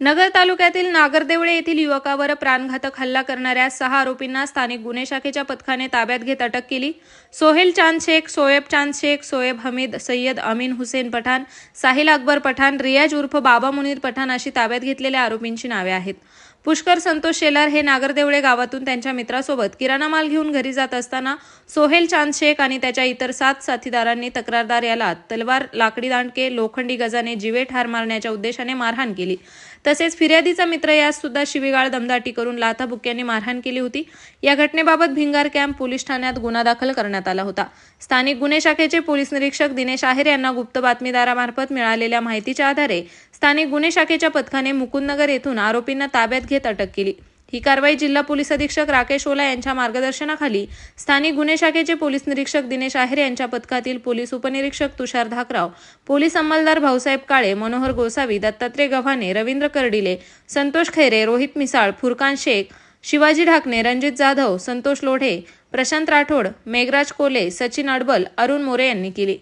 नगर तालुक्यातील नागरदेवळे येथील युवकावर प्राणघातक हल्ला करणाऱ्या सहा आरोपींना स्थानिक गुन्हे शाखेच्या पथकाने ताब्यात घेत अटक केली. सोहेल चांद शेख सोएब चांद शेख सोएब हमीद सय्यद अमीन हुसेन पठाण साहिल अकबर पठाण रियाज उर्फ बाबा मुनीर पठाण अशी ताब्यात घेतलेल्या आरोपींची नावे आहेत. पुष्कर संतोष शेलार हे नागरदेवळे गावातून त्यांच्या मित्रासोबत किराणा माल घेऊन घरी जात असताना सोहेल चांद शेख आणि त्याच्या इतर सात साथीदारांनी तक्रारदार याला तलवार लाकडी दांडके लोखंडी गजाने जिवे ठार मारण्याच्या उद्देशाने मारहाण केली. तसेच फिर्यादीचा मित्र यास सुद्धा शिवीगाळ दमदाटी करून लाथाबुक्क्यांनी मारहाण केली होती. या घटनेबाबत भिंगार कॅम्प पोलीस ठाण्यात गुन्हा दाखल करण्यात आला होता. स्थानिक गुन्हे शाखेचे पोलीस निरीक्षक दिनेश आहेर यांना गुप्त बातमीदारामार्फत मिळालेल्या माहितीच्या आधारे स्थानिक गुन्हे शाखेच्या पथकाने मुकुंदनगर येथून आरोपींना ताब्यात घेत अटक केली. ही कारवाई जिल्हा पोलीस अधीक्षक राकेश ओला यांच्या मार्गदर्शनाखाली स्थानिक गुन्हे शाखेचे पोलीस निरीक्षक दिनेश आहेर यांच्या पथकातील पोलीस उपनिरीक्षक तुषार धाकराव पोलीस अंमलदार भाऊसाहेब काळे मनोहर गोसावी दत्तात्रय गव्हाणे रवींद्र कर्डिले संतोष खैरे रोहित मिसाळ फुरकान शेख शिवाजी ढाकणे रणजित जाधव संतोष लोढे प्रशांत राठोड मेघराज कोले सचिन अडबल अरुण मोरे यांनी केली.